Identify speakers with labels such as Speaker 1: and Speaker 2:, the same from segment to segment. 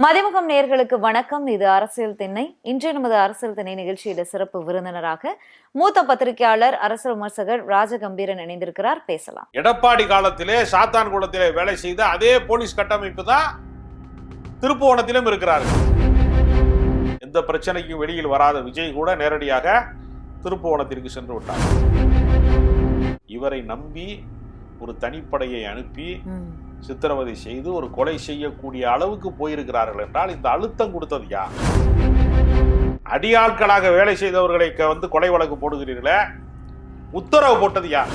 Speaker 1: மதிமுகம் நேயர்களுக்கு வணக்கம். இது அரசியல் திண்ணை. இன்றைய நமது அரசியல் திண்ணை நிகழ்ச்சியிட சிறப்பு விருந்தினராக மூத்த பத்திரிகையாளர் அரசியல் விமர்சகர் ராஜகம்பீரன் இணைந்திருக்கிறார். பேசலாம்.
Speaker 2: எடப்பாடி காலத்திலே சாத்தான்குளத்திலே வேலை செய்த அதே போலீஸ் கட்டமைப்பு தான் திருப்புவனத்திலும் இருக்கிறார்கள். எந்த பிரச்சனைக்கும் வெளியில் வராத விஜய் கூட நேரடியாக திருப்புவனத்திற்கு சென்று விட்டார். இவரை நம்பி ஒரு தனிப்படையை அனுப்பி சித்திரவதை செய்து ஒரு கொலை செய்யக்கூடிய அளவுக்கு போயிருக்கிறார்கள் என்றால் இந்த அழுத்தம் கொடுத்தது யார்? அடியாட்களாக வேலை செய்தவர்களை வந்து கொலை வழக்கு போடுகிறீர்களே உத்தரவு போட்டது யார்?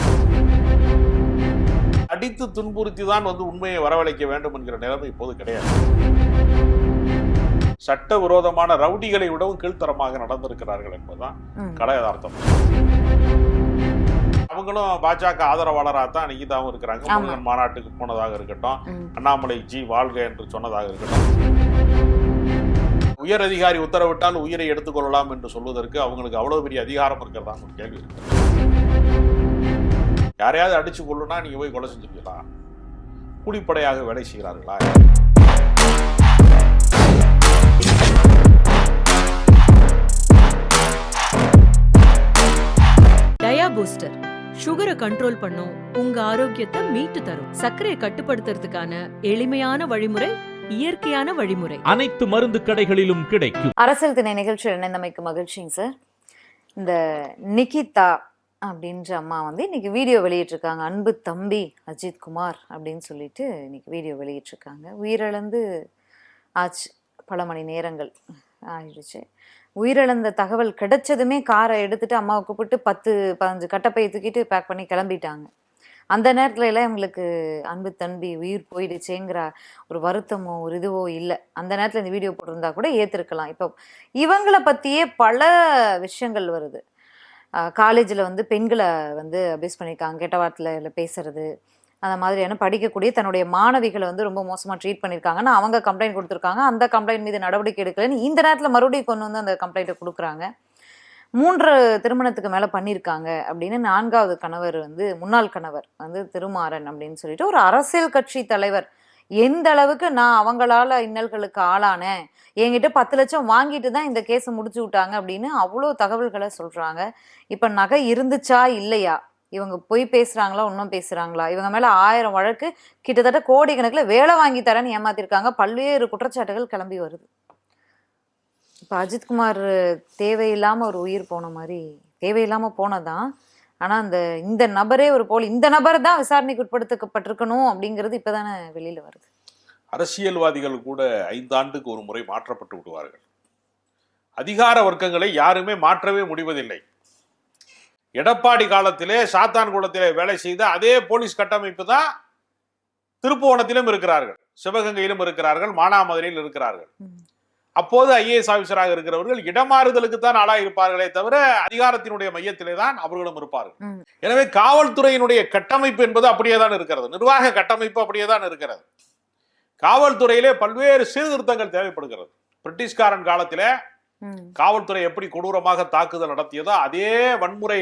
Speaker 2: அடித்து துன்புறுத்தி தான் வந்து உண்மையை வரவழைக்க வேண்டும் என்கிற நிலைமை இப்போது கிடையாது. சட்ட விரோதமான ரவுடிகளை விடவும் கீழ்த்தரமாக நடந்திருக்கிறார்கள் என்பதுதான். கலை யதார்த்தம். அவங்களும் பாஜக ஆதரவாளராக தான் நிகிதாவும் இருக்கிறாங்க. முருகன் மாநாட்டுக்கு போனதாக இருக்கட்டும். அண்ணாமலை ஜி வாழ்க என்று சொன்னதாக இருக்கட்டும். உயர் அதிகாரி உத்தரவிட்டால் உயிரை எடுத்துக்கொள்ளலாம் என்று சொல்வதற்கு அவங்களுக்கு அவ்வளவு பெரிய அதிகாரம் இருக்கிறதா ஒரு கேள்வி இருக்கு. யாரையாவது அடிச்சு கொள்ளுனா நீங்க போய் கொலை செஞ்சுருவீங்களா கூலிப்படையாக வேலை செய்கிறார்களா?
Speaker 3: டயா பூஸ்டர். சுகரை கண்ட்ரோல் பண்ணும் உங்க ஆரோக்கியத்தை மீட்டு தரும். சர்க்கரையை கட்டுப்படுத்துறதுக்கான எளிமையான வழிமுறை இயற்கையான வழிமுறை.
Speaker 4: அனைத்து மருந்து கடைகளிலும் கிடைக்கும்.
Speaker 1: அரசியல் திணை நிகழ்ச்சியில் இணைந்தமைக்கு மகிழ்ச்சிங்க சார். இந்த நிகிதா அப்படின்ற அம்மா வந்து இன்னைக்கு வீடியோ வெளியிட்டிருக்காங்க. அன்பு தம்பி அஜித் குமார் அப்படின்னு சொல்லிட்டு இன்னைக்கு வீடியோ வெளியிட்டிருக்காங்க. உயிரிழந்து ஆச்சு. பல மணி நேரங்கள் ஆயிடுச்சு. உயிரிழந்த தகவல் கிடைச்சதுமே காரை எடுத்துட்டு அம்மாவை கூப்பிட்டு பத்து பதினஞ்சு கட்டப்பையை தூக்கிட்டு பேக் பண்ணி கிளம்பிட்டாங்க. அந்த நேரத்துல எல்லாம் இவங்களுக்கு அன்பு தம்பி உயிர் போயிடுச்சேங்கிற ஒரு வருத்தமோ ஒரு இதுவோ இல்லை. அந்த நேரத்தில் இந்த வீடியோ போட்டிருந்தா கூட ஏற்றிருக்கலாம் இப்போ இவங்களை பற்றியே பல விஷயங்கள் வருது. காலேஜில் வந்து பெண்களை வந்து அபியூஸ் பண்ணியிருக்காங்க கெட்ட வார்த்தையில் பேசுறது. அந்த மாதிரியான படிக்கக்கூடிய தன்னுடைய மாணவிகளை வந்து ரொம்ப மோசமாக ட்ரீட் பண்ணியிருக்காங்கன்னா அவங்க கம்ப்ளைண்ட் கொடுத்துருக்காங்க. அந்த கம்ப்ளைண்ட் மீது நடவடிக்கை எடுக்கலைன்னு இந்த நேரத்தில் மறுபடியும் கொண்டு வந்து அந்த கம்ப்ளைண்ட்டை கொடுக்குறாங்க. மூன்று திருமணத்துக்கு மேலே பண்ணியிருக்காங்க அப்படின்னு நான்காவது கணவர் வந்து முன்னாள் கணவர் வந்து திருமாறன் அப்படின்னு சொல்லிட்டு ஒரு அரசியல் கட்சி தலைவர். எந்த அளவுக்கு நான் அவங்களால இன்னல்களுக்கு ஆளானேன் என்கிட்ட பத்து லட்சம் வாங்கிட்டு தான் இந்த கேஸை முடிச்சு விட்டாங்க அப்படின்னு அவ்வளோ தகவல்களை சொல்றாங்க. இப்போ நகை இருந்துச்சா இல்லையா? இவங்க பொய் பேசுறாங்களா இன்னும் பேசுறாங்களா? இவங்க மேல ஆயிரம் வழக்கு கிட்டத்தட்ட கோடிக்கணக்கில் வேலை வாங்கி தரேன்னு ஏமாத்திருக்காங்க. பல்வேறு குற்றச்சாட்டுகள் கிளம்பி வருது. இப்போ அஜித்குமார் தேவையில்லாம ஒரு உயிர் போன மாதிரி தேவையில்லாம போனதான். ஆனா அந்த இந்த நபரே ஒரு போல் இந்த நபர் தான் விசாரணைக்கு உட்படுத்தப்பட்டிருக்கணும் அப்படிங்கிறது இப்பதானே வெளியில வருது.
Speaker 2: அரசியல்வாதிகள் கூட ஐந்தாண்டுக்கு ஒரு முறை மாற்றப்பட்டு விடுவார்கள். அதிகார வர்க்கங்களை யாருமே மாற்றவே முடிவதில்லை. எடப்பாடி காலத்திலே சாத்தான்குளத்திலே வேலை செய்த அதே போலீஸ் கட்டமைப்பு தான் திருப்புவனத்திலும் இருக்கிறார்கள் சிவகங்கையிலும் இருக்கிறார்கள் மானாமதுரையில் இருக்கிறார்கள். அப்போது ஐஏஎஸ் ஆபீசராக இருக்கிறவர்கள் இடமாறுதலுக்கு தான் ஆளாக இருப்பார்களே தவிர அதிகாரத்தினுடைய மையத்திலே தான் அவர்களும் இருப்பார்கள். எனவே காவல்துறையினுடைய கட்டமைப்பு என்பது அப்படியே தான் இருக்கிறது நிர்வாக கட்டமைப்பு அப்படியே தான் இருக்கிறது காவல்துறையிலே பல்வேறு சீர்திருத்தங்கள் தேவைப்படுகிறது பிரிட்டிஷ்காரன் காலத்திலே. காவல்துறை எப்படி கொடூரமாக தாக்குதல் நடத்தியதோ அதே வன்முறை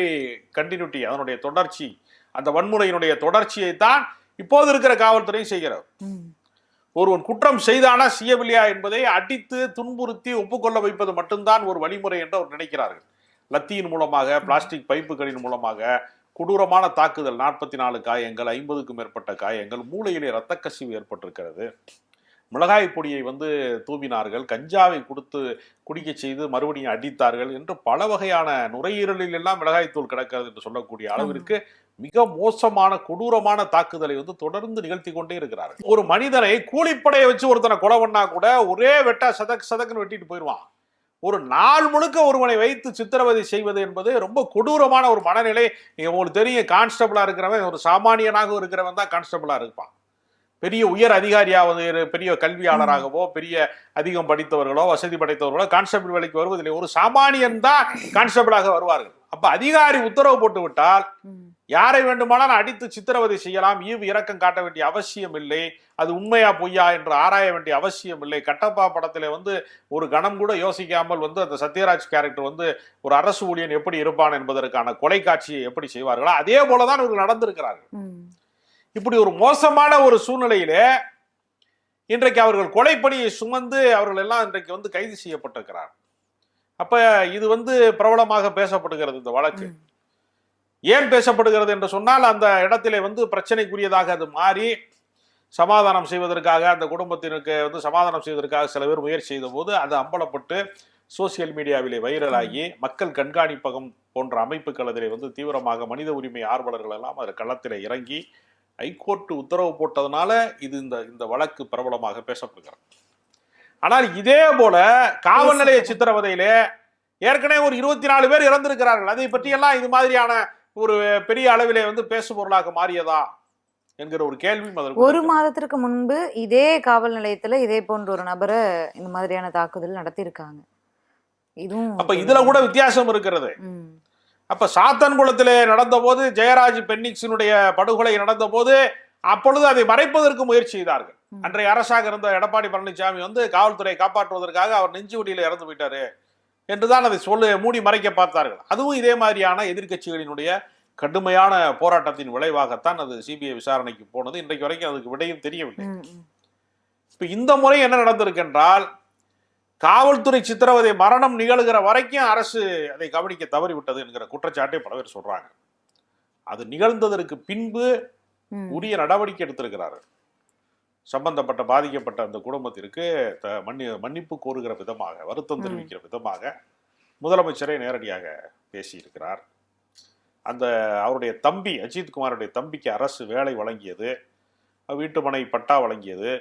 Speaker 2: கண்டினியூட்டி அதனுடைய தொடர்ச்சி அந்த வன்முறையினுடைய தொடர்ச்சியை தான் இப்போது இருக்கிற காவல்துறை செய்கிறது. ஒருவன் குற்றம் செய்தானா செய்யவில்லையா என்பதை அடித்து துன்புறுத்தி ஒப்புக்கொள்ள வைப்பது மட்டும்தான் ஒரு வழிமுறை என்று அவர் நினைக்கிறார்கள். லத்தியின் மூலமாக பிளாஸ்டிக் பைப்புகளின் மூலமாக கொடூரமான தாக்குதல் நாற்பத்தி நாலு காயங்கள் ஐம்பதுக்கும் மேற்பட்ட காயங்கள் மூளையிலே இரத்த கசிவு ஏற்பட்டிருக்கிறது. மிளகாய் பொடியை வந்து தூவினார்கள். கஞ்சாவை கொடுத்து குடிக்க செய்து மறுபடியும் அடித்தார்கள் என்று பல வகையான நுரையீரலில் எல்லாம் மிளகாய்த்தூள் கிடக்கிறது என்று சொல்லக்கூடிய அளவிற்கு மிக மோசமான கொடூரமான தாக்குதலை வந்து தொடர்ந்து நிகழ்த்தி கொண்டே இருக்கிறார்கள். ஒரு மனிதனை கூலிப்படையை வச்சு ஒருத்தனை கொலை பண்ணா கூட ஒரே வெட்டா சதக் சதக்குன்னு வெட்டிட்டு போயிடுவான். ஒரு நாள் முழுக்க ஒருவனை வைத்து சித்திரவதை செய்வது என்பது ரொம்ப கொடூரமான ஒரு மனநிலை. உங்களுக்கு தெரியும் கான்ஸ்டபிளா இருக்கிறவன் ஒரு சாமானியனாக இருக்கிறவன் தான் கான்ஸ்டபிளா இருப்பான். பெரிய உயர் அதிகாரியா வந்து பெரிய கல்வியாளராகவோ பெரிய அதிகம் படித்தவர்களோ வசதி படைத்தவர்களோ கான்ஸ்டபிள் வேலைக்கு வருவதில்லை. ஒரு சாமானியன் தான் கான்ஸ்டபிளாக வருவார்கள். அப்ப அதிகாரி உத்தரவு போட்டு விட்டால். யாரை வேண்டுமானாலும் அடித்து சித்திரவதை செய்யலாம். ஈவு இரக்கம் காட்ட வேண்டிய அவசியம் இல்லை. அது உண்மையா பொய்யா என்று ஆராய வேண்டிய அவசியம் இல்லை. கட்டப்பா படத்துல வந்து ஒரு கணம் கூட யோசிக்காமல் வந்து அந்த சத்யராஜ் கேரக்டர் வந்து ஒரு அரசு ஊழியன் எப்படி இருப்பான் என்பதற்கான கொலை காட்சியை எப்படி செய்வார்களோ அதே போலதான் இவர்கள் நடந்திருக்கிறார்கள். இப்படி ஒரு மோசமான ஒரு சூழ்நிலையிலே இன்றைக்கு அவர்கள் கொலைப்பணியை சுமந்து அவர்கள் எல்லாம் இன்றைக்கு வந்து கைது செய்யப்பட்டிருக்கிறார். அப்ப இது வந்து பிரபலமாக பேசப்படுகிறது இந்த வழக்கு. ஏன் பேசப்படுகிறது என்று சொன்னால் அந்த இடத்திலே வந்து பிரச்சனைக்குரியதாக அது மாறி சமாதானம் செய்வதற்காக அந்த குடும்பத்தினருக்கு வந்து சமாதானம் செய்வதற்காக சில பேர் முயற்சி செய்த போது அது அம்பலப்பட்டு சோசியல் மீடியாவிலே வைரலாகி மக்கள் கண்காணிப்பகம் போன்ற அமைப்புகள் அதிலே வந்து தீவிரமாக மனித உரிமை ஆர்வலர்கள் எல்லாம் அதில் களத்திலே இறங்கி ஹைகோர்ட் உத்தரவு போட்டதுனால இது இந்த இந்த வழக்கு பிரபலமாக பேசப்படுகிறது. ஆனால் இதே போல காவல் நிலைய சித்திரவதையிலே ஏற்கனவே ஒரு இருபத்தி நாலு பேர் இறந்திருக்கிறார்கள். அதை பற்றியெல்லாம் இது மாதிரியான ஒரு பெரிய அளவிலே வந்து பேசு பொருளாக மாறியதா என்கிற ஒரு அதற்கு
Speaker 1: ஒரு. மாதத்திற்கு முன்பு இதே காவல் நிலையத்துல இதே போன்ற ஒரு நபரை இந்த மாதிரியான தாக்குதல் நடத்தியிருக்காங்க. இதுவும்
Speaker 2: அப்ப இதுல கூட வித்தியாசம் இருக்கிறது. அப்ப சாத்தன்குளத்திலே நடந்தபோது ஜெயராஜ் பென்னிக்ஸினுடைய படுகொலை நடந்தபோது அப்பொழுது அதை மறைப்பதற்கு முயற்சி செய்தார்கள். அன்றைய அரசாக இருந்த எடப்பாடி பழனிசாமி வந்து காவல்துறையை காப்பாற்றுவதற்காக அவர் நெஞ்சு வடியில இறந்து போயிட்டாரு என்றுதான் அதை சொல்லு மூடி மறைக்க பார்த்தார்கள் அதுவும் இதே மாதிரியான எதிர்க்கட்சிகளினுடைய கடுமையான போராட்டத்தின் விளைவாகத்தான் அது சிபிஐ விசாரணைக்கு போனது இன்றைக்கு வரைக்கும் அதுக்கு விடையும் தெரியவில்லை. இப்ப இந்த முறை என்ன நடந்திருக்கு என்றால் காவல்துறை சித்திரவதை மரணம் நிகழுகிற வரைக்கும் அரசு அதை கவனிக்க தவறிவிட்டது என்கிற குற்றச்சாட்டை பல பேர் சொல்றாங்க அது நிகழ்ந்ததற்கு பின்பு. உரிய நடவடிக்கை எடுத்திருக்கிறார்கள் சம்பந்தப்பட்ட பாதிக்கப்பட்ட அந்த குடும்பத்திற்கு த- மன்னி மன்னிப்பு கோருகிற விதமாக வருத்தம். தெரிவிக்கிற விதமாக முதலமைச்சரே நேரடியாக பேசியிருக்கிறார் அந்த அவருடைய தம்பி அஜித் குமாருடைய தம்பிக்கு அரசு வேலை வழங்கியது வீட்டுமனை பட்டா வழங்கியது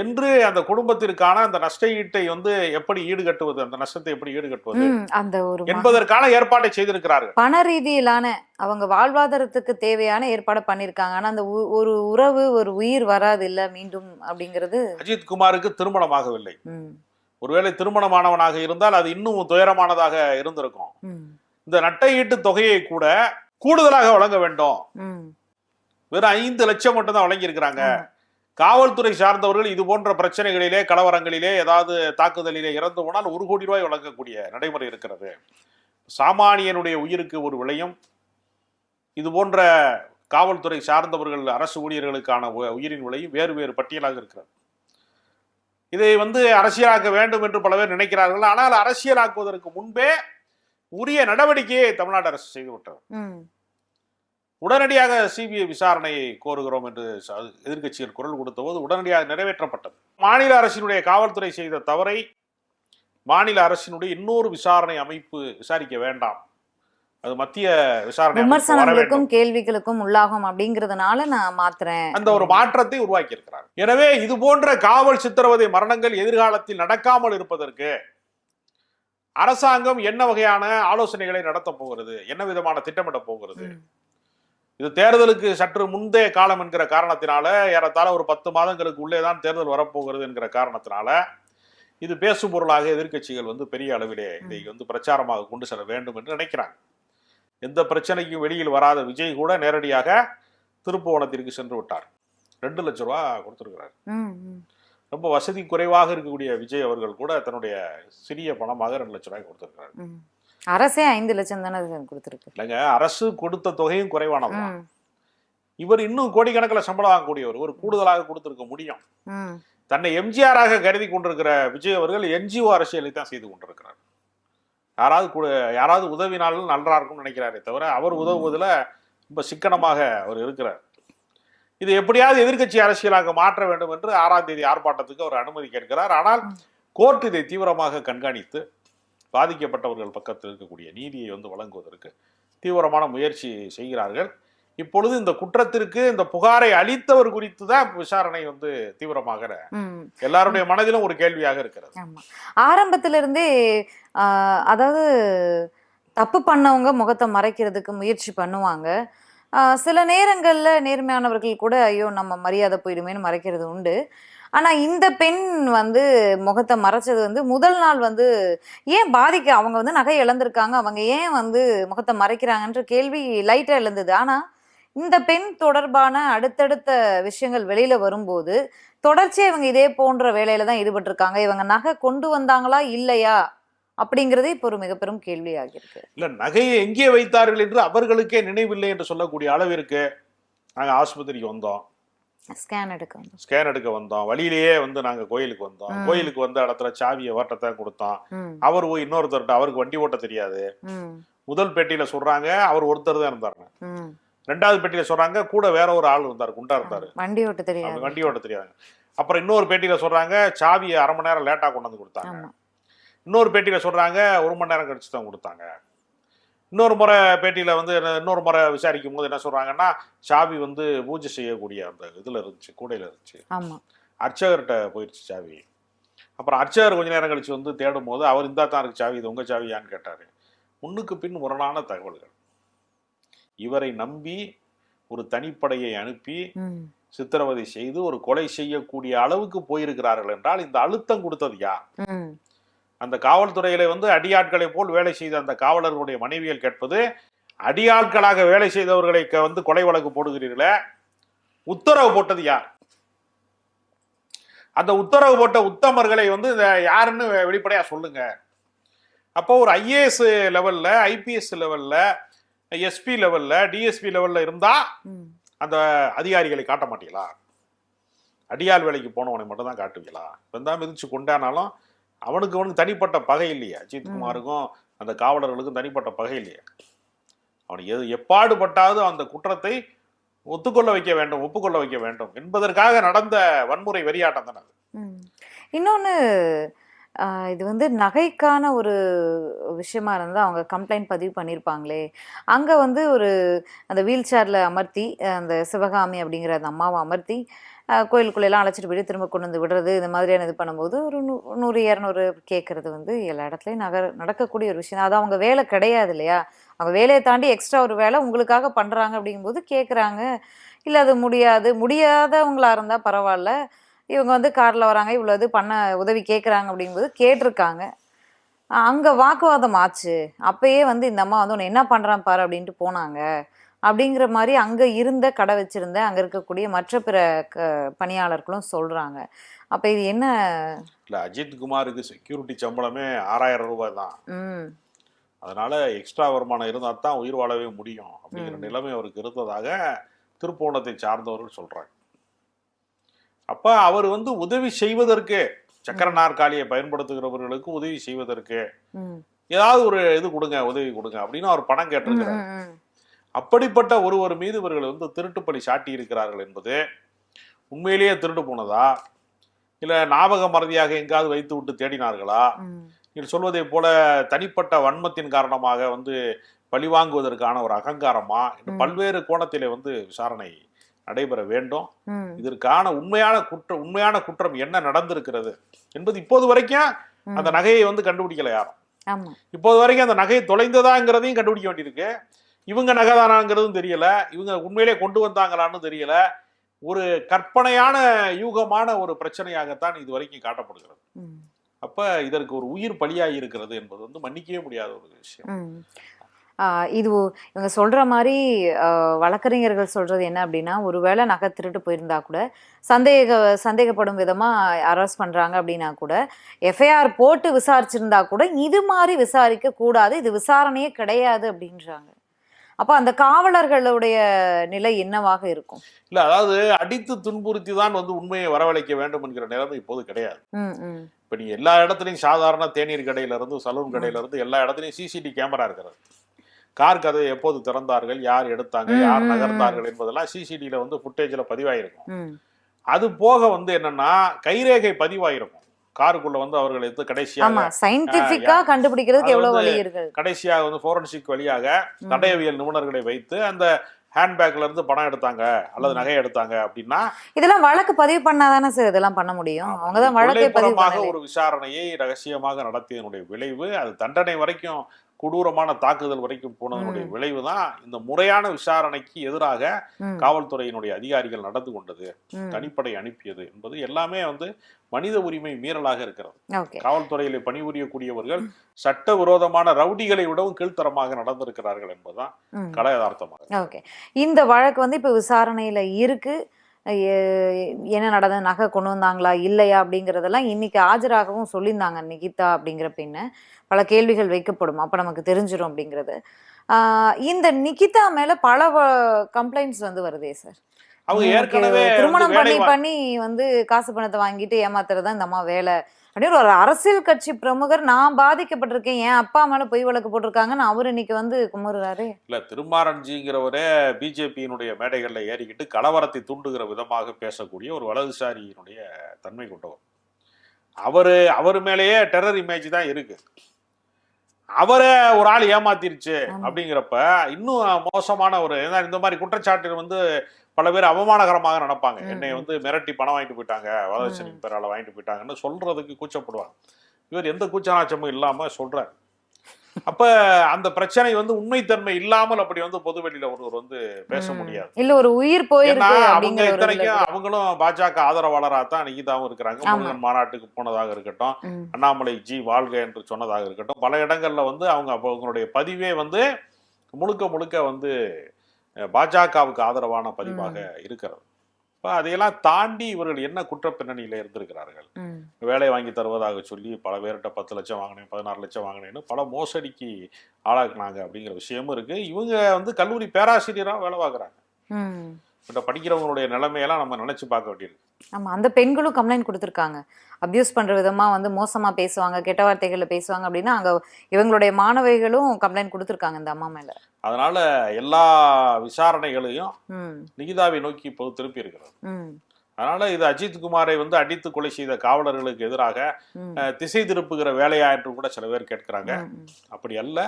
Speaker 2: என்று அந்த குடும்பத்திற்கான அந்த நஷ்ட ஈட்டை வந்து எப்படி ஈடுகட்டுவது அந்த நஷ்டத்தை எப்படி ஈடுகட்டுவது
Speaker 1: அந்த ஒரு
Speaker 2: என்பதற்கான ஏற்பாட்டை செய்திருக்கிறார்கள்.
Speaker 1: பண ரீதியிலான அவங்க வாழ்வாதாரத்துக்கு தேவையான ஏற்பாடு பண்ணிருக்காங்க. ஆனா அந்த ஒரு உறவு ஒரு உயிர் வராது இல்ல மீண்டும் அப்படிங்கிறது.
Speaker 2: அஜித் குமாருக்கு திருமணமாகவில்லை ஒருவேளை திருமணமானவனாக இருந்தால் அது இன்னும் துயரமானதாக இருந்திருக்கும். இந்த நட்டை ஈட்டு தொகையை கூட கூடுதலாக வழங்க வேண்டும். வெறும் ஐந்து லட்சம் மட்டும் தான் வழங்கியிருக்கிறாங்க. காவல்துறை சார்ந்தவர்கள் இது போன்ற பிரச்சனைகளிலே கலவரங்களிலே ஏதாவது தாக்குதலிலே இறந்து போனால் ஒரு கோடி ரூபாய் வழங்கக்கூடிய நடைமுறை இருக்கிறது. சாமானியனுடைய உயிருக்கு ஒரு விலையும் இது போன்ற காவல்துறை சார்ந்தவர்கள் அரசு ஊழியர்களுக்கான உயிரின் விலையும் வேறு வேறு பட்டியலாக இருக்கிறது. இதை வந்து அரசியலாக்க வேண்டும் என்று பல பேர் நினைக்கிறார்கள். ஆனால் அரசியலாக்குவதற்கு முன்பே உரிய நடவடிக்கையை தமிழ்நாடு அரசு செய்து
Speaker 1: விட்டது.
Speaker 2: உடனடியாக சிபிஐ விசாரணையை கோருகிறோம் என்று எதிர்க்கட்சிகள் குரல் கொடுத்தபோது உடனடியாக நிறைவேற்றப்பட்டது. மாநில அரசினுடைய காவல்துறை செய்த தவறை மாநில அரசினுடைய இன்னொரு விசாரணை அமைப்பு விசாரிக்க வேண்டாம். அது மத்திய விசாரணை
Speaker 1: விமர்சனங்களுக்கும். கேள்விகளுக்கும் உள்ளாகும் அப்படிங்கறதுனால நான் மாத்துறேன்.
Speaker 2: அந்த ஒரு மாற்றத்தை உருவாக்கி இருக்கிறார் எனவே இது போன்ற காவல் சித்திரவதை மரணங்கள் எதிர்காலத்தில் நடக்காமல் இருப்பதற்கு அரசாங்கம் என்ன வகையான ஆலோசனைகளை நடத்தப் போகிறது? என்ன விதமான திட்டமிட போகிறது? இது தேர்தலுக்கு சற்று முந்தைய காலம் என்கிற காரணத்தினால ஏறத்தாழ ஒரு பத்து மாதங்களுக்கு உள்ளே தான் தேர்தல் வரப்போகிறது என்கிற காரணத்தினால இது பேசும் பொருளாக எதிர்க்கட்சிகள் வந்து பெரிய அளவிலே இதை வந்து பிரச்சாரமாக கொண்டு செல்ல வேண்டும் என்று நினைக்கிறாங்க. எந்த பிரச்சனைக்கும் வெளியில் வராத விஜய் கூட நேரடியாக திருப்புவனத்திற்கு சென்று விட்டார். ரெண்டு லட்ச ரூபா கொடுத்திருக்கிறார். ரொம்ப வசதி குறைவாக இருக்கக்கூடிய விஜய் அவர்கள் கூட தன்னுடைய சிறிய பணமாக ரெண்டு லட்ச ரூபாய் கொடுத்திருக்கிறார்.
Speaker 1: அரசே ஐந்து லட்சம் தானே கொடுத்துருக்கு.
Speaker 2: இல்லைங்க அரசு கொடுத்த தொகையும் குறைவானதுதான்.
Speaker 1: ம்,
Speaker 2: இவர் இன்னும் கோடிக்கணக்கில் சம்பளம் வாங்கக்கூடியவர் ஒரு கூடுதலாக கொடுத்திருக்க முடியும். தன்னை எம்ஜிஆராக கருதி கொண்டிருக்கிற விஜய் அவர்கள் என்ஜிஓ அரசியலை தான் செய்து கொண்டிருக்கிறார். யாராவது கூட யாராவது உதவினாலும் நன்றா இருக்கும்னு நினைக்கிறாரே தவிர அவர் உதவுவதில் ரொம்ப சிக்கனமாக அவர் இருக்கிறார். இது எப்படியாவது எதிர்க்கட்சி அரசியலாக மாற்ற வேண்டும் என்று ஆறாம் தேதி ஆர்ப்பாட்டத்துக்கு அவர் அனுமதி கேட்கிறார். ஆனால் கோர்ட் இதை தீவிரமாக கண்காணித்து பாதிக்கப்பட்டவர்கள் பக்கத்தில் இருக்கக்கூடிய நீதியை வந்து வழங்குவதற்கு தீவிரமான முயற்சி செய்கிறார்கள். இப்பொழுது இந்த குற்றத்திற்கு இந்த புகாரை அளித்தவர் குறித்து தான் விசாரணை வந்து தீவிரமாக. எல்லாருடைய மனதிலும் ஒரு கேள்வியாக இருக்கிறது.
Speaker 1: ஆமா. ஆரம்பத்துல இருந்தே ஆஹ், அதாவது தப்பு பண்ணவங்க முகத்தை மறைக்கிறதுக்கு முயற்சி பண்ணுவாங்க. சில நேரங்கள்ல நேர்மையானவர்கள் கூட ஐயோ நம்ம மரியாதை போயிடுமேன்னு மறைக்கிறது உண்டு. ஆனா இந்த பெண் வந்து முகத்தை மறைச்சது வந்து முதல் நாள் வந்து ஏன் பாதிக்க அவங்க வந்து நகை இழந்திருக்காங்க? அவங்க ஏன் வந்து முகத்தை மறைக்கிறாங்கன்ற கேள்வி லைட்டா எழுந்தது. ஆனா இந்த பெண் தொடர்பான அடுத்தடுத்த விஷயங்கள் வெளியில வரும்போது தொடர்ச்சியா இவங்க இதே போன்ற வேலையில தான் ஈடுபட்டிருக்காங்க. இவங்க நகை கொண்டு வந்தாங்களா? இல்லையா? அப்படிங்கிறதே இப்போ ஒரு மிக பெரும் கேள்வியாகி இருக்கு
Speaker 2: இல்ல நகையை எங்கே வைத்தார்கள் என்று அவர்களுக்கே நினைவில்லை என்று சொல்லக்கூடிய அளவிற்கு நாங்கள் ஆஸ்பத்திரிக்கு வந்தோம்.
Speaker 1: ஸ்கேன் எடுக்க வந்து
Speaker 2: ஸ்கேன் எடுக்க வந்தோம். வழியிலேயே வந்து நாங்க கோயிலுக்கு வந்தோம். கோயிலுக்கு வந்த இடத்துல சாவியை ஓட்டத்தை கொடுத்தோம் அவர் போய் இன்னொருத்தர்கிட்ட அவருக்கு வண்டி ஓட்ட தெரியாது. முதல் பெட்டியில சொல்றாங்க அவர் ஒருத்தர் தான் இருந்தாரு
Speaker 1: ம்.
Speaker 2: ரெண்டாவது பெட்டியில சொல்றாங்க கூட வேற ஒரு ஆள் இருந்தார் குண்டா இருந்தாரு.
Speaker 1: வண்டி ஓட்ட தெரியாது.
Speaker 2: வண்டி ஓட்ட தெரியாது அப்புறம் இன்னொரு பேட்டியில சொல்றாங்க சாவியை அரை மணி நேரம் லேட்டா கொண்டு வந்து கொடுத்தாங்க. இன்னொரு பேட்டியில சொல்றாங்க ஒரு மணி நேரம் கழிச்சு தான் கொடுத்தாங்க. இன்னொரு முறை பேட்டியில வந்து என்ன- இன்னொரு முறை விசாரிக்கும் போது என்ன சொல்றாங்கன்னா சாவி வந்து பூஜை செய்யக்கூடிய அந்த இதுல இருந்துச்சு கூடையில இருந்துச்சு.
Speaker 1: ஆமா.
Speaker 2: அர்ச்சகர்கிட்ட போயிடுச்சு சாவி. அப்புறம் அர்ச்சகர் கொஞ்ச நேரம் கழிச்சு வந்து தேடும் போது அவர் இந்தா தான் இருக்கு சாவி இது உங்க சாவியான்னு கேட்டாரு. முன்னுக்கு பின் முரணான தகவல்கள். இவரை நம்பி ஒரு தனிப்படையை அனுப்பி சித்திரவதை செய்து ஒரு கொலை செய்யக்கூடிய அளவுக்கு போயிருக்கிறார்கள் என்றால் இந்த அழுத்தம் கொடுத்தது யார்? அந்த காவல்துறையில வந்து அடியாட்களை போல் வேலை செய்த அந்த காவலர்களுடைய மனைவியல் கேட்பது அடியாட்களாக வேலை செய்தவர்களை வந்து கொலை வழக்கு போடுகிறீர்களே உத்தரவு போட்டது யார்? அந்த உத்தரவு போட்ட உத்தமர்களை வந்து இந்த யாருன்னு வெளிப்படையா சொல்லுங்க. அப்போ ஒரு ஐஏஎஸ் லெவல்ல ஐபிஎஸ் லெவல்ல எஸ்பி லெவல்ல டிஎஸ்பி லெவல்ல இருந்தா அந்த அதிகாரிகளை காட்ட மாட்டீங்களா? அடியாள் வேலைக்கு போனவனை மட்டும் தான் காட்டுவீங்களா தான் மிதிச்சு கொண்டானாலும் அவனுக்கு அவனுக்கு தனிப்பட்ட பகை இல்லையா. அஜித் குமாருக்கும் அந்த காவலர்களுக்கும் தனிப்பட்ட பகை இல்லையா. அவன் எது எப்பாடுபட்டாவது அந்த குற்றத்தை ஒத்துக்கொள்ள வைக்க வேண்டும் ஒப்புக்கொள்ள வைக்க வேண்டும் என்பதற்காக நடந்த வன்முறை வெறியாட்டம் தானே
Speaker 1: ஆ, இது வந்து நகைக்கான ஒரு விஷயமா இருந்தால் அவங்க கம்ப்ளைண்ட் பதிவு பண்ணியிருப்பாங்களே அங்கே வந்து ஒரு அந்த வீல் சேரில் அமர்த்தி அந்த சிவகாமி அப்படிங்கிற அந்த அம்மாவை அமர்த்தி கோயிலுக்குள்ளெல்லாம் அழைச்சிட்டு போயிட்டு திரும்ப கொண்டு வந்து விடுறது இந்த மாதிரியான இது பண்ணும்போது ஒரு நூ நூறு இரநூறு கேட்குறது வந்து எல்லா இடத்துலையும் நகர் நடக்கக்கூடிய ஒரு விஷயம். தான். அது அவங்க வேலை கிடையாது இல்லையா? அவங்க வேலையை தாண்டி எக்ஸ்ட்ரா ஒரு வேலை உங்களுக்காக பண்ணுறாங்க அப்படிங்கும்போது கேட்குறாங்க இல்லை அது முடியாது. முடியாதவங்களா இருந்தால் பரவாயில்ல. இவங்க வந்து காரில் வராங்க இவ்வளோ இது பண்ண உதவி கேட்குறாங்க அப்படிங்கும்போது கேட்டிருக்காங்க. அங்கே வாக்குவாதம் ஆச்சு. அப்பயே வந்து இந்த அம்மா வந்து உன்னை என்ன பண்ணுறான் பாரு அப்படின்ட்டு போனாங்க. அப்படிங்கிற மாதிரி அங்கே இருந்த கடை வச்சிருந்த அங்கே இருக்கக்கூடிய மற்ற பிற க பணியாளர்களும் சொல்கிறாங்க அப்போ இது என்ன?
Speaker 2: இல்ல அஜித் குமாருக்கு செக்யூரிட்டி சம்பளமே ஆறாயிரம் ரூபாய் தான். அதனால எக்ஸ்ட்ரா வருமானம் இருந்தால் தான் உயிர் வாழவே முடியும் அப்படிங்கிற. நிலைமை அவருக்கு இருந்ததாக திருப்போணத்தை சார்ந்தவர்கள் சொல்றாங்க. அப்ப அவர் வந்து உதவி செய்வதற்கு சக்கர நாற்காலியை பயன்படுத்துகிறவர்களுக்கு உதவி செய்வதற்கு ஏதாவது ஒரு இது கொடுங்க உதவி கொடுங்க அப்படின்னு அவர் பணம் கேட்டிருக்கிறார்.
Speaker 1: ம்.
Speaker 2: அப்படிப்பட்ட ஒருவர் மீது இவர்கள் வந்து திருட்டு பழி சாட்டி இருக்கிறார்கள் என்பது உண்மையிலேயே திருடு போனதா? இல்ல ஞாபக மறதியாக எங்காவது வைத்து விட்டு தேடினார்களா? நீங்கள் சொல்வதை போல தனிப்பட்ட வன்மத்தின் காரணமாக வந்து பழிவாங்குவதற்கான ஒரு அகங்காரமா. பல்வேறு கோணத்திலே வந்து விசாரணை நடைபெற வேண்டும். இதற்கான உண்மையான குற்றம் உண்மையான குற்றம் என்ன நடந்திருக்கிறது என்பது இப்போது வரைக்கும். அந்த நகையை வந்து கண்டுபிடிக்கல யாரும். இப்போது வரைக்கும் அந்த நகை தொலைந்ததாங்கிறதையும் கண்டுபிடிக்க வேண்டியிருக்கு. இவங்க நகைதானாங்கிறதும் தெரியல. இவங்க உண்மையிலே கொண்டு வந்தாங்களான்னு தெரியல. ஒரு கற்பனையான யூகமான ஒரு பிரச்சனையாகத்தான் இது வரைக்கும் காட்டப்படுகிறது. அப்ப இதற்கு ஒரு உயிர் பலியாகி இருக்கிறது என்பது வந்து மன்னிக்கவே முடியாத ஒரு விஷயம்.
Speaker 1: இது இவங்க சொல்ற மாதிரி வழக்கறிஞர்கள் சொல்றது என்ன அப்படின்னா ஒருவேளை நகை திருட்டு போயிருந்தா கூட சந்தேக சந்தேகப்படும் விதமா அரெஸ்ட் பண்றாங்க அப்படின்னா கூட எஃப்ஐஆர் போட்டு விசாரிச்சிருந்தா கூட இது மாதிரி விசாரிக்க கூடாது இது விசாரணையே கிடையாது அப்படின்றாங்க. அப்ப அந்த காவலர்களுடைய நிலை என்னவாக இருக்கும்?
Speaker 2: இல்ல அதாவது அடித்து துன்புறுத்தி தான் வந்து உண்மையை வரவழைக்க வேண்டும் என்கிற நிலைமை இப்போது கிடையாது. இப்ப நீ எல்லா இடத்துலயும் சாதாரண தேநீர் கடையில இருந்து சலூன் கடையில இருந்து எல்லா இடத்துலயும் சிசிடி கேமரா இருக்கிறது. கார் கதையை எப்போது திறந்தார்கள் யார் எடுத்தாங்க யார். நகர்ந்தார்கள் என்பதெல்லாம் சிசிடியில வந்து ஃபுட்டேஜ்ல பதிவாயிருக்கும். அது போக வந்து என்னன்னா கைரேகை பதிவாயிருக்கும். காருக்குள்ள வந்து அவர்கள் எடுத்து கடைசியாக
Speaker 1: சயின்டிபிக்கா கண்டுபிடிக்கிறதுக்கு எவ்வளவு வழி இருக்கு
Speaker 2: கடைசியாக வந்து ஃபோரன்சிக் வழியாக. தடயவியல் நிபுணர்களை வைத்து அந்த ஹேண்ட்பேக்ல இருந்து பணம் எடுத்தாங்க அல்லது. நகை எடுத்தாங்க அப்படின்னா
Speaker 1: இதெல்லாம் வழக்கு பதிவு பண்ணாதானே சார் இதெல்லாம் பண்ண முடியும் அவங்கதான் வழக்கை பதிவு
Speaker 2: ஒரு விசாரணையை ரகசியமாக நடத்தியதனுடைய விளைவு அது தண்டனை வரைக்கும் கொடூரமான தாக்குதல் வரைக்கும் போனதனுடைய. விளைவு தான் இந்த முறையான விசாரணைக்கு எதிராக காவல்துறையினுடைய அதிகாரிகள் நடந்து கொண்டது. தனிப்படை அனுப்பியது என்பது எல்லாமே வந்து மனித உரிமை மீறலாக இருக்கிறது. காவல்துறையில் பணிபுரியக்கூடியவர்கள் சட்டவிரோதமான ரவுடிகளை விடவும் கீழ்த்தரமாக நடந்திருக்கிறார்கள் என்பதுதான்
Speaker 1: ம்.
Speaker 2: கட யதார்த்தமாக
Speaker 1: ஓகே. இந்த வழக்கு வந்து இப்போ விசாரணையில் இருக்கு. என்ன நடந்தது? நகை கொண்டு வந்தாங்களா? இல்லையா? அப்படிங்கிறதெல்லாம் இன்னைக்கு ஆஜராகவும் சொல்லியிருந்தாங்க நிகிதா அப்படிங்கிற பெண்ணை. பல கேள்விகள் வைக்கப்படும். அப்போ நமக்கு தெரிஞ்சிடும் அப்படிங்கிறது. ஆஹ் இந்த நிகிதா மேலே பல கம்ப்ளைண்ட்ஸ் வந்து வருதே சார்
Speaker 2: அவங்க ஏற்கனவே
Speaker 1: திருமணம் பண்ணி பண்ணி வந்து காசு பணத்தை வாங்கிட்டு ஏமாத்துறதா இந்த அம்மா வேலை. அப்படின்னு ஒரு அரசியல் கட்சி பிரமுகர் நான் பாதிக்கப்பட்டிருக்கேன். என் அப்பா மேல பொய் வழக்கு போட்டிருக்காங்கன்னு அவர் இன்னைக்கு வந்து குமுறுறாரு.
Speaker 2: இல்ல திருமாரஞ்சிங்கிறவரே பிஜேபியினுடைய மேடைகள்ல ஏறிக்கிட்டு கலவரத்தை தூண்டுகிற விதமாக பேசக்கூடிய ஒரு வலதுசாரியினுடைய தன்மை கொண்டவர். அவரு அவர் மேலேயே டெரர் இமேஜ் தான் இருக்கு. அவரே ஒரு ஆள் ஏமாத்திருச்சு. அப்படிங்கிறப்ப இன்னும் மோசமான ஒரு இந்த மாதிரி குற்றச்சாட்டு வந்து பல பேர் அவமானகரமாக நினைப்பாங்க என்னை. வந்து மிரட்டி பணம் வாங்கிட்டு போயிட்டாங்க வரதட்சணையின் பேரால வாங்கிட்டு போயிட்டாங்கன்னு சொல்றதுக்கு கூச்சப்படுவாங்க இவர் எந்த கூச்சநாச்சமும் இல்லாம சொல்றாரு அப்ப அந்த பிரச்சனை வந்து உண்மைத்தன்மை இல்லாமல் அப்படி வந்து பொது வெளியில ஒருவர் வந்து பேச. முடியாது
Speaker 1: இல்ல ஒரு உயிர் போயிருக்கு
Speaker 2: அவங்க இத்தனைக்கும் அவங்களும் பாஜக ஆதரவாளராக தான் நிகிதாவும் இருக்கிறாங்க. முருகன் மாநாட்டுக்கு போனதாக இருக்கட்டும். அண்ணாமலை ஜி வாழ்க என்று சொன்னதாக இருக்கட்டும் பல இடங்கள்ல வந்து அவங்க அவங்களுடைய பதிவே வந்து முழுக்க முழுக்க வந்து பாஜகவுக்கு ஆதரவான பதிவாக இருக்கிறது இப்போ அதையெல்லாம் தாண்டி இவர்கள் என்ன குற்ற பின்னணியில இருந்திருக்கிறார்கள். வேலை வாங்கி தருவதாக சொல்லி பல பேர்கிட்ட பத்து லட்சம் வாங்கினேன் பதினாறு லட்சம் வாங்கினேன்னு பல மோசடிக்கு ஆளாக்குனாங்க அப்படிங்கிற விஷயமும் இருக்கு இவங்க வந்து கல்லூரி பேராசிரியராக வேலை பார்க்குறாங்க. பட் படிக்கிறவங்களுடைய நிலைமையெல்லாம் நம்ம நினைச்சு பார்க்க வேண்டியிருக்கு
Speaker 1: ஆமா அந்த பெண்களும் கம்ப்ளைண்ட் கொடுத்துருக்காங்க. அபியூஸ் பண்ற விதமா வந்து மோசமா பேசுவாங்க கெட்ட வார்த்தைகள்ல பேசுவாங்க அப்படின்னா அங்க இவங்களுடைய மாணவிகளும் கம்ப்ளைண்ட் கொடுத்துருக்காங்க இந்த அம்மா மேல.
Speaker 2: அதனால எல்லா விசாரணைகளையும் நிகிதாவை நோக்கி இப்போது திருப்பி இருக்கிறது. அதனால இது அஜித் குமாரை வந்து அடித்து கொலை செய்த காவலர்களுக்கு எதிராக திசை திருப்புகிற வேலையா என்று கூட சில பேர் கேட்கிறாங்க. அப்படி அல்ல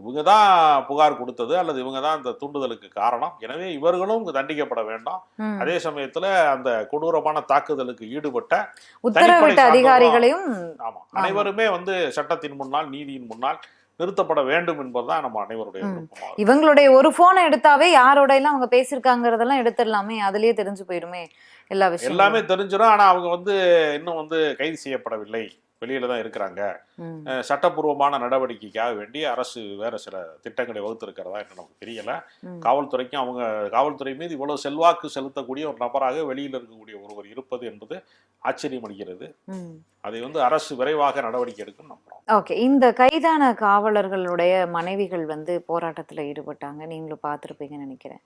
Speaker 2: இவங்க தான் புகார் கொடுத்தது அல்லது இவங்க தான் இந்த தூண்டுதலுக்கு காரணம். எனவே இவர்களும் தண்டிக்கப்பட வேண்டாம். அதே சமயத்துல அந்த கொடூரமான தாக்குதலுக்கு ஈடுபட்ட
Speaker 1: உத்தரவிட்ட அதிகாரிகளையும்
Speaker 2: ஆமா. அனைவருமே வந்து சட்டத்தின் முன்னால் நீதியின் முன்னால் நிறுத்தப்பட வேண்டும் என்பதுதான் நம்ம அனைவருடைய
Speaker 1: இவங்களுடைய ஒரு போனை எடுத்தாவே யாரோட எல்லாம் அவங்க பேசியிருக்காங்கிறதெல்லாம் எடுத்துடலாமே. அதுலயே தெரிஞ்சு போயிடுமே எல்லா விஷயம்
Speaker 2: எல்லாமே தெரிஞ்சிடும். ஆனா அவங்க வந்து இன்னும் வந்து கைது செய்யப்படவில்லை. வெளியில தான் இருக்கிறாங்க. சட்டப்பூர்வமான நடவடிக்கைக்காக வேண்டி அரசு வேற சில திட்டங்களை வகுத்திருக்கிறதா என்று நமக்கு தெரியல. காவல்துறைக்கும் அவங்க காவல்துறை மீது இவ்வளவு செல்வாக்கு செலுத்தக்கூடிய ஒரு நபராக வெளியில் இருக்கக்கூடிய ஒருவர் இருப்பது என்பது ஆச்சரியம் அளிக்கிறது. அதை வந்து அரசு விரைவாக நடவடிக்கை எடுக்கும் நம்புறோம்.
Speaker 1: ஓகே. இந்த கைதான காவலர்களுடைய மனைவிகள் வந்து போராட்டத்துல ஈடுபட்டாங்க. நீங்களும் பார்த்துருப்பீங்கன்னு நினைக்கிறேன்.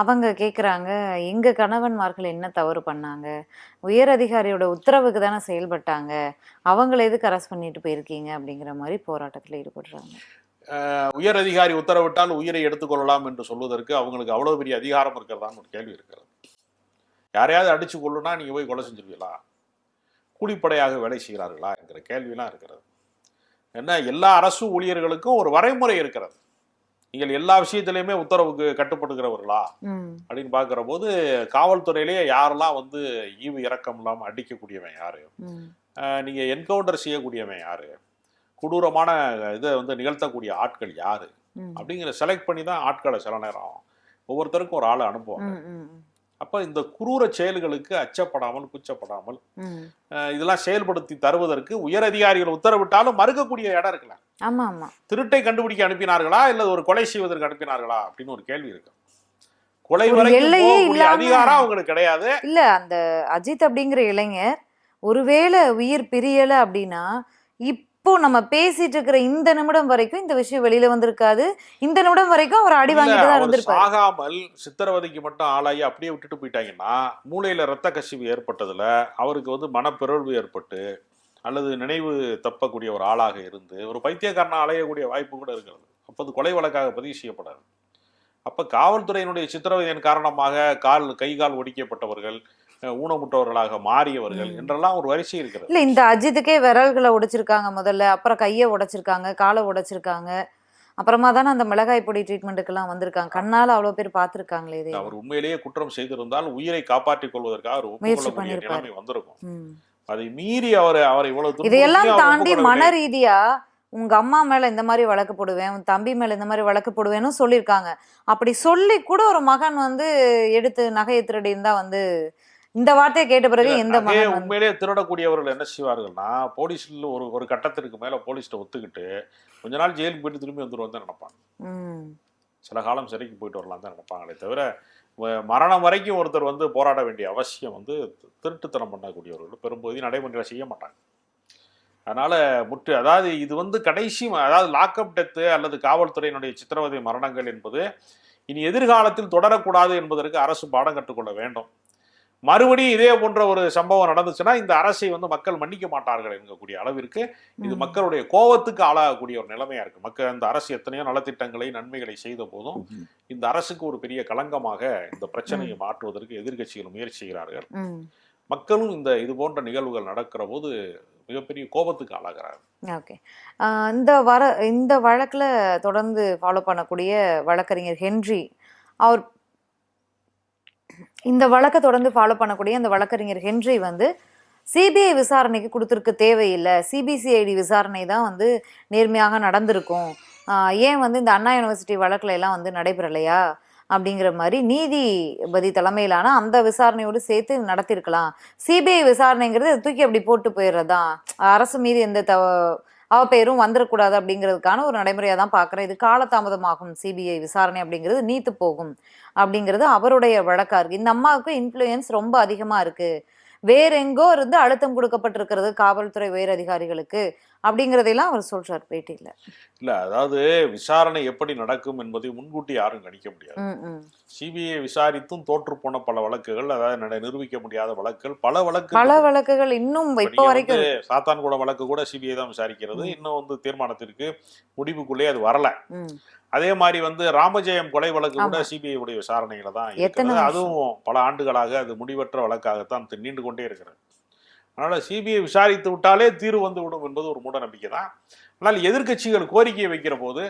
Speaker 1: அவங்க கேட்குறாங்க எங்கள் கணவன்மார்கள் என்ன தவறு பண்ணாங்க? உயர் அதிகாரியோட உத்தரவுக்கு தானே செயல்பட்டாங்க? அவங்கள எதுக்கு அரெஸ்ட் பண்ணிட்டு போயிருக்கீங்க? அப்படிங்கிற மாதிரி போராட்டத்தில் ஈடுபடுறாங்க.
Speaker 2: உயர் அதிகாரி உத்தரவிட்டால் உயிரை எடுத்துக்கொள்ளலாம் என்று சொல்வதற்கு அவங்களுக்கு அவ்வளோ பெரிய அதிகாரம் இருக்கிறதான்னு ஒரு கேள்வி இருக்கிறது. யாரையாவது அடிச்சு கொள்ளுனா நீங்கள் போய் கொலை செஞ்சிருவீங்களா? கூலிப்படையாக வேலை செய்கிறார்களா? என்கிற கேள்வியெலாம் இருக்கிறது. என்ன எல்லா அரசு ஊழியர்களுக்கும் ஒரு வரைமுறை இருக்கிறது. நீங்கள் எல்லா விஷயத்திலையுமே உத்தரவுக்கு கட்டுப்படுகிறவர்களா அப்படின்னு பார்க்குற போது காவல்துறையிலேயே யாரெல்லாம் வந்து ஈவு இறக்கம் இல்லாமல் அடிக்கக்கூடியவன் யாரு? நீங்க என்கவுண்டர் செய்யக்கூடியவன் யாரு? கொடூரமான இதை வந்து நிகழ்த்தக்கூடிய ஆட்கள் யாரு? அப்படிங்கிற செலக்ட் பண்ணி தான் ஆட்களை சில நேரம் ஒவ்வொருத்தருக்கும் ஒரு ஆளை அனுப்புவாங்க. அப்ப இந்த குரூர செயல்களுக்கு அச்சப்படாமல் கூச்சப்படாமல் இதெல்லாம் செயல்படுத்தி தருவதற்கு உயர் அதிகாரிகள் உத்தரவிட்டாலும் மறுக்கக்கூடிய இடம் இருக்குல்ல.
Speaker 1: ஆமா ஆமா.
Speaker 2: திருட்டை கண்டுபிடிக்க அனுப்பினார்களா? இல்ல ஒரு கொலை செய்வதற்கு அனுப்பினார்களா? அப்படின்னு ஒரு கேள்வி இருக்கு. கொலை வரைக்கும் அதிகாரம் அவங்களுக்கு கிடையாது.
Speaker 1: இல்ல அந்த அஜித் அப்படிங்கிற இளைஞர் ஒருவேளை உயிர் பிரியல அப்படின்னா இப்போ நம்ம பேசிட்டு இருக்கிற இந்த நிமிடம் வரைக்கும் இந்த விஷயம் வெளியில வந்திருக்காது. இந்த நிமிடம் வரைக்கும் அவர் அடி வாங்கிட்டு தான் இருந்திருப்பாரு.
Speaker 2: சாகாமல் சித்திரவதைக்கு மட்டும் ஆளாகி அப்படியே விட்டுட்டு போயிட்டாங்கன்னா மூளையில ரத்த கசிவு ஏற்பட்டதுல அவருக்கு வந்து மனப்பிறழ்வு ஏற்பட்டு அல்லது நினைவு தப்பக்கூடிய ஒரு ஆளாக இருந்து ஒரு பைத்தியக்காரனா அலையக்கூடிய வாய்ப்பு கூட இருக்கிறது. அப்போ அது கொலை வழக்காக பதிவு செய்யப்படாது. அப்ப காவல்துறையினுடைய சித்திரவதையின் காரணமாக கால் கை கால் ஒடிக்கப்பட்டவர்கள் அஹ், ஊனமுற்றவர்களாக மாறியவர்கள். என்றெல்லாம் ஒரு வரிசை இருக்கிறது.
Speaker 1: இல்ல இந்த அஜித்துக்கே விரல்களை உடைச்சிருக்காங்க முதல்ல அப்புறம் கையை உடைச்சிருக்காங்க காலை உடைச்சிருக்காங்க அப்புறமா தானே அந்த மிளகாய் பொடி ட்ரீட்மெண்ட்டுக்கெல்லாம் வந்திருக்காங்க. கண்ணால அவ்வளவு பேர் பார்த்திருக்காங்களே இதை.
Speaker 2: அவர் உண்மையிலேயே குற்றம் செய்திருந்தால் உயிரை காப்பாற்றிக் கொள்வதற்காக
Speaker 1: முயற்சி
Speaker 2: ஒப்புக்கொள்ளக்கூடிய. நிலைமை வந்திருக்கும். அதை மீறி அவர் அவர் இவ்வளவு
Speaker 1: இதையெல்லாம் தாண்டி. மன ரீதியா உங்க அம்மா மேல இந்த மாதிரி வழக்கு போடுவேன் உன் தம்பி மேல இந்த மாதிரி வழக்கு போடுவேன்னு சொல்லியிருக்காங்க. அப்படி சொல்லி கூட ஒரு மகன் வந்து எடுத்து நகையை திருடி இருந்தா வந்து இந்த வார்த்தையை கேட்ட பிறகு எந்த
Speaker 2: நகையை
Speaker 1: மகன்
Speaker 2: உண்மையிலேயே திருடக்கூடியவர்கள் என்ன செய்வார்கள்னா போலீஸ்ல ஒரு ஒரு கட்டத்திற்கு மேல போலீஸ்ட்ட ஒத்துக்கிட்டு கொஞ்ச நாள் ஜெயிலுக்கு போயிட்டு திரும்பி வந்துருவோம் தான் நினைப்பாங்க. சில காலம் சிறைக்கு போயிட்டு வரலாம் தான் நினைப்பாங்களே தவிர மரணம் வரைக்கும் ஒருத்தர் வந்து போராட வேண்டிய அவசியம் வந்து திருட்டுத்தனம் பண்ணக்கூடியவர்கள் பெரும்பகுதி நடைமுறையில் செய்ய மாட்டாங்க. அதனால் முற்று அதாவது இது வந்து கடைசி அதாவது லாக்அப் டெத்து அல்லது காவல்துறையினுடைய சித்திரவதை மரணங்கள் என்பது இனி எதிர்காலத்தில் தொடரக்கூடாது என்பதற்கு அரசு பாடம் கற்றுக்கொள்ள வேண்டும். மறுபடியும் இதே போன்ற ஒரு சம்பவம் நடந்துச்சுன்னா இந்த அரசை வந்து மக்கள் மன்னிக்க மாட்டார்கள் என்கக்கூடிய அளவிற்கு இது. மக்களுடைய கோபத்துக்கு ஆளாகக்கூடிய ஒரு நிலைமையா இருக்கு. மக்கள் இந்த அரசு எத்தனையோ நலத்திட்டங்களை நன்மைகளை செய்த போதும் இந்த அரசுக்கு ஒரு பெரிய களங்கமாக இந்த பிரச்சனையை மாற்றுவதற்கு எதிர்க்கட்சிகள் முயற்சி செய்கிறார்கள். மக்களும் இந்த இது போன்ற நிகழ்வுகள் நடக்கிற போது மிகப்பெரிய கோபத்துக்கு ஆளாகிறார்கள்.
Speaker 1: ஓகே. இந்த வர இந்த வழக்கில் தொடர்ந்து ஃபாலோ பண்ணக்கூடிய வழக்கறிஞர் ஹென்றி அவர் இந்த வழக்கை தொடர்ந்து ஃபாலோ பண்ணக்கூடிய அந்த வழக்கறிஞர் ஹென்றி வந்து சிபிஐ விசாரணைக்கு கொடுத்துருக்க தேவையில்லை. சிபிசிஐடி விசாரணை தான் வந்து நேர்மையாக நடந்திருக்கும். ஏன் வந்து இந்த அண்ணா யூனிவர்சிட்டி வழக்கில் எல்லாம் வந்து நடைபெறலையா? அப்படிங்கிற மாதிரி நீதிபதி தலைமையிலான அந்த விசாரணையோடு சேர்த்து நடத்திருக்கலாம். சிபிஐ விசாரணைங்கிறது தூக்கி அப்படி போட்டு போயிடுறதா அரசு மீது எந்த தவ அவ பேரும் வந்துடக்கூடாது அப்படிங்கிறதுக்கான ஒரு நடைமுறையாக தான் பார்க்குறேன் இது காலதாமதமாகும் சிபிஐ விசாரணை அப்படிங்கிறது நீத்து போகும் அப்படிங்கிறது அவருடைய வழக்கா இருக்கு. இந்த அம்மாவுக்கு இன்ஃப்ளூயன்ஸ் ரொம்ப அதிகமாக இருக்கு. வேற எங்கோ இருந்து அழுத்தம் கொடுக்கப்பட்டிருக்கிறது காவல்துறை உயர் அதிகாரிகளுக்கு அப்படிங்கிறதையெல்லாம் அவர் சொல்றார் பேட்டியில்.
Speaker 2: இல்ல அதாவது விசாரணை எப்படி நடக்கும் என்பதை முன்கூட்டி யாரும் கணிக்க முடியாது. சிபிஐ விசாரித்தும் தோற்று போன பல வழக்குகள் அதாவது நிரூபிக்க முடியாத வழக்குகள் பல வழக்கு
Speaker 1: பல வழக்குகள் இன்னும்
Speaker 2: இப்ப
Speaker 1: வரைக்கும்
Speaker 2: வந்து சாத்தான்குளம் வழக்கு கூட சிபிஐ தான் விசாரிக்கிறது. இன்னும் வந்து தீர்மானத்திற்கு முடிவுக்குள்ளே அது வரல. அதே மாதிரி வந்து ராமஜெயம் கொலை வழக்கு கூட. சிபிஐ உடைய விசாரணையில தான் இருக்கிறது? அதுவும் பல ஆண்டுகளாக அது முடிவற்ற வழக்காகத்தான் நீண்டு கொண்டே இருக்கிறது அதனால சிபிஐ விசாரித்து விட்டாலே தீர்வு வந்து விடும் என்பது ஒரு மூட நம்பிக்கை தான் ஆனால் எதிர்க்கட்சிகள் கோரிக்கையை வைக்கிற போது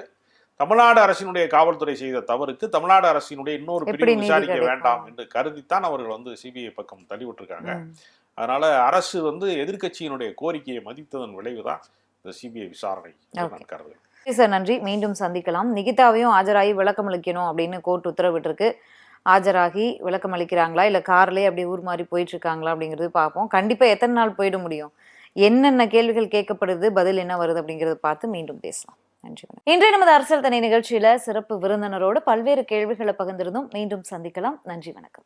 Speaker 2: தமிழ்நாடு அரசினுடைய காவல்துறை செய்த தவறுக்கு தமிழ்நாடு அரசினுடைய இன்னொரு பிரிவு விசாரிக்க? வேண்டாம் என்று கருதித்தான் அவர்கள் வந்து சிபிஐ பக்கம் தள்ளி விட்டுருக்காங்க
Speaker 1: ம்.
Speaker 2: அதனால அரசு வந்து எதிர்க்கட்சியினுடைய கோரிக்கையை மதித்ததன் விளைவுதான் இந்த சிபிஐ விசாரணை. நான் கருதுகிறேன்
Speaker 1: சார் நன்றி. மீண்டும் சந்திக்கலாம். நிகிதாவையும் ஆஜராகி விளக்கம் அளிக்கணும் அப்படின்னு கோர்ட் உத்தரவிட்டிருக்கு. ஆஜராகி விளக்கம் அளிக்கிறாங்களா? இல்லை கார்லேயே அப்படி ஊர் மாதிரி போயிட்டு இருக்காங்களா அப்படிங்கிறது பார்ப்போம். கண்டிப்பாக எத்தனை நாள் போயிட முடியும்? என்னென்ன கேள்விகள் கேட்கப்படுது? பதில் என்ன வருது அப்படிங்கிறத பார்த்து மீண்டும் பேசலாம். நன்றி இன்றைய நமது அரசியல் தனி நிகழ்ச்சியில சிறப்பு விருந்தினரோடு பல்வேறு கேள்விகளை பகிர்ந்திருந்தோம். மீண்டும் சந்திக்கலாம். நன்றி வணக்கம்.